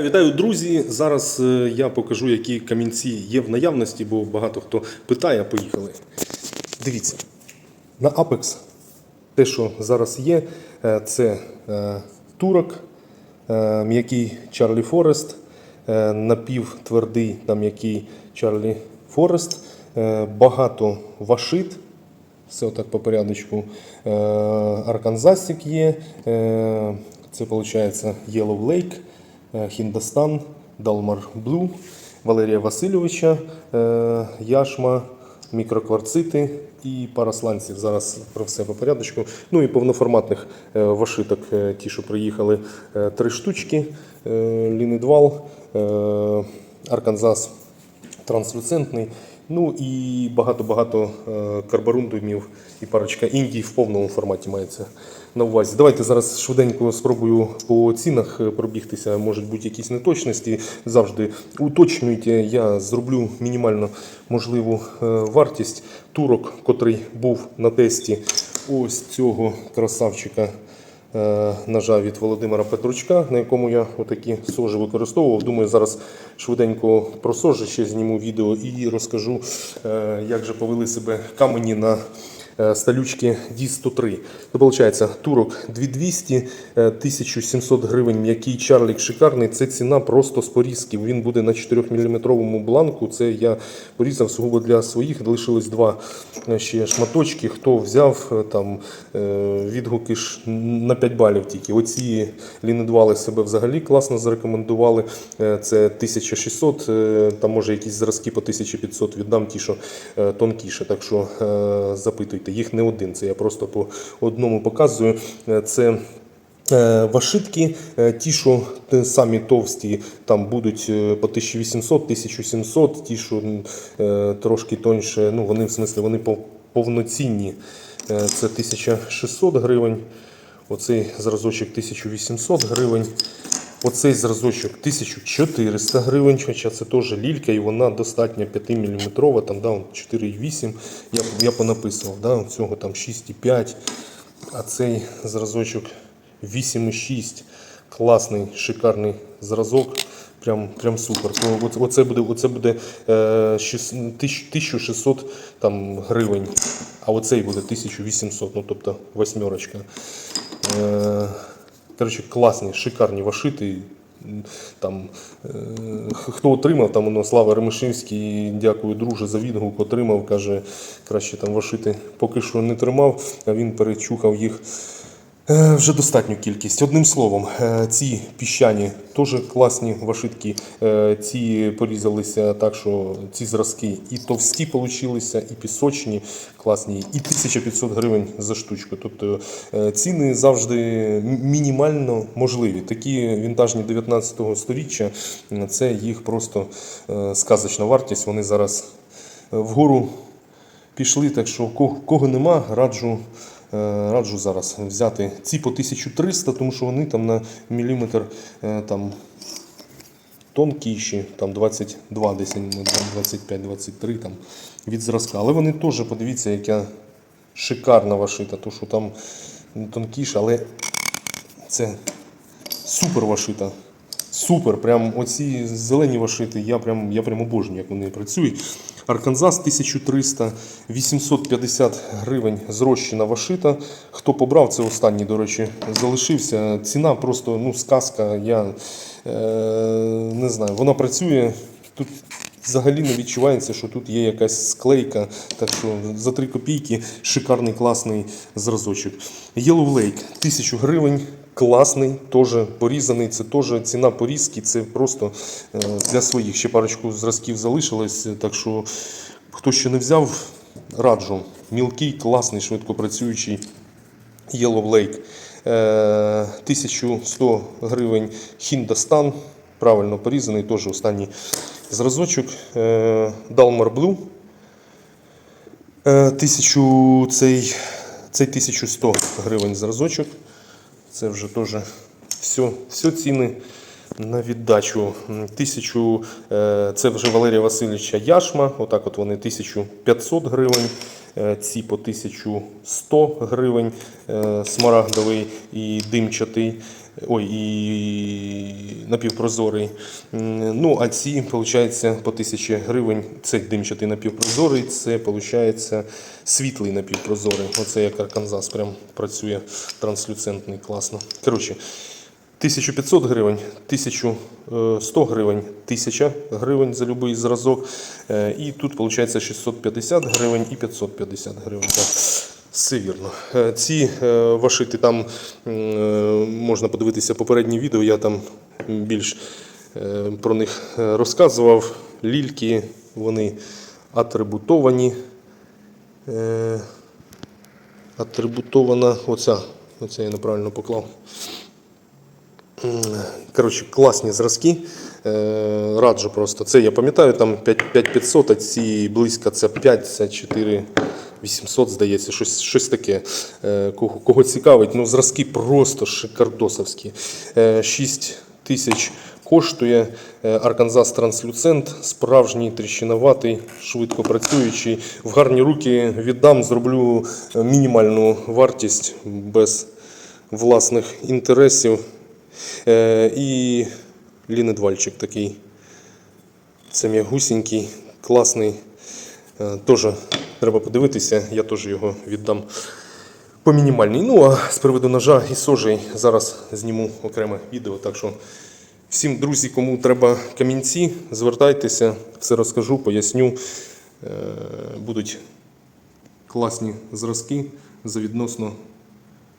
Вітаю, друзі! Зараз е, я покажу, які камінці є в наявності, бо багато хто питає. Поїхали. Дивіться, на Apex те, що зараз є, е, це е, турок, м'який Чарлі Форест, напівтвердий та м'який Чарлі Форест, багато вашит. Все отак по порядочку. Арканзасик є. Це виходить Yellow Lake, Хіндостан, Далмар Блу, Валерія Васильовича, е, Яшма, мікрокварцити і пара сланців. Зараз про все по порядочку. Ну і повноформатних вошиток, е, ті, що приїхали, е, три штучки. Е, Лінидвал, е, Арканзас транслюцентний. Ну і багато-багато е, карборундумів і парочка індій в повному форматі мається на увазі. Давайте зараз швиденько спробую по цінах е, пробігтися. Можуть бути якісь неточності. Завжди уточнюйте. Я зроблю мінімально можливу е, вартість турок, котрий був на тесті ось цього красавчика. Е, ножа від Володимира Петручка, на якому я отакі сожі використовував. Думаю, зараз швиденько про сожі ще зніму відео і розкажу, е, як же повели себе камені на е, сталючки D103. Це виходить турок 2200, е, 1700 гривень, м'який чарлік шикарний. Це ціна просто з порізків. Він буде на 4-мм бланку. Це я порізав сугубо для своїх. Лишилось два е, ще шматочки. Хто взяв е, там е, відгуки ж на 5 балів тільки. Оці лінидвали себе взагалі класно зарекомендували. Е, Це 1600, е, там може якісь зразки по 1500 віддам, ті, що е, тонкіше. Так що е, запитуйте, їх не один. Це я просто по одному показую. Е, Це Е, Вашитки, е, ті, що самі товсті, там будуть по 1800, 1700, ті, що трошки тоньше, ну вони в смислі вони повноцінні. Це 1600 гривень, оцей зразочок 1800 гривень. Оцей зразочок 1400 гривень, хоча це теж лілька, і вона достатньо 5-мм, там да, 4,8 я, я понаписував, да, цього там 6,5, а цей зразочок 8,6. Класний, шикарний зразок. Прям, прям супер. Оце- буде, оце буде е, 1600 там, гривень, а оцей буде 1800, ну тобто восьмерочка. Коротше, класні, шикарні вашити. Там, е, хто отримав, там воно Слава Ремишинський, дякую, друже, за відгук отримав. Каже, краще там вашити поки що не тримав, а він перечухав їх. Е, Вже достатню кількість. Одним словом, е, ці піщані теж класні вашитки. Е, Ці порізалися так, що ці зразки і товсті получилися, і пісочні, класні, і 1500 гривень за штучку. Тобто ціни завжди мінімально можливі. Такі вінтажні 19 століття це їх просто сказочна вартість. Вони зараз вгору пішли, так що кого нема, раджу. Е, Раджу зараз взяти ці по 1300, тому що вони там на міліметр е, там, тонкіші, там 22, десь 25-23 там, від зразка. Але вони теж, подивіться, яка шикарна вашита, то що там тонкіше, але це супер вашита. Супер, прям оці зелені вашити, я прям, я прям обожнюю, як вони працюють. Арканзас 1300, 850 гривень зрощена вашита. Хто побрав, це останній, до речі, залишився. Ціна просто ну, сказка. Я е, не знаю, вона працює. Тут взагалі не відчувається, що тут є якась склейка. Так що за 3 копійки шикарний класний зразочок. Yellow Lake 1000 гривень. Класний, теж порізаний. Це теж ціна порізки. Це просто е, для своїх. Ще парочку зразків залишилось. Так що хто ще не взяв, раджу. Мілкий, класний, швидко працюючий. Yellow Lake. Е, 1100 гривень Хіндостан. Правильно порізаний, теж останній зразочок. Е, Dalmar Blue. Е, 1000, цей, цей 1100 гривень зразочок. Це вже теж все, все ціни на віддачу. Тисячу, е, це вже Валерія Васильовича Яшма. Отак от вони 1500 гривень. Е, Ці по 1100 гривень е, смарагдовий і димчатий. Ой, і напівпрозорий. Ну, а ці, виходить, по 1000 гривень. Це димчатий напівпрозорий, це, виходить, світлий напівпрозорий. Оце як Арканзас прям працює транслюцентний, класно. Коротше, 1500 гривень, 1100 гривень, 1000 гривень за будь-який зразок. Е, І тут виходить 650 гривень і 550 гривень. Все вірно. Е, Ці е, вашити там е, можна подивитися попереднє відео, я там більш е, про них е, розказував. Лільки, вони атрибутовані. Е, Атрибутована оця. Оце я неправильно поклав. Коротше, класні зразки. Е, Раджу просто. Це я пам'ятаю, там 5500, а ці близько це 5, це 4 800, здається, щось, щось таке. Е, Кого, кого цікавить, ну зразки просто шикардосовські. 6 тисяч коштує Е, Arkansas Translucent, справжній тріщиноватий, швидко працюючий. В гарні руки віддам, зроблю е, мінімальну вартість без власних інтересів. Е, І лінедвальчик такий. Це м'ягусінький, класний. Е, Теж треба подивитися, я теж його віддам по мінімальній. Ну а з приводу ножа і сожей зараз зніму окреме відео. Так що всім друзі, кому треба камінці, звертайтеся, все розкажу, поясню. Е, Будуть класні зразки за відносно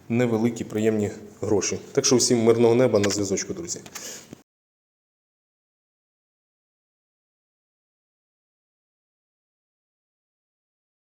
невеликі, приємні гроші. Так що всім мирного неба на зв'язочку, друзі.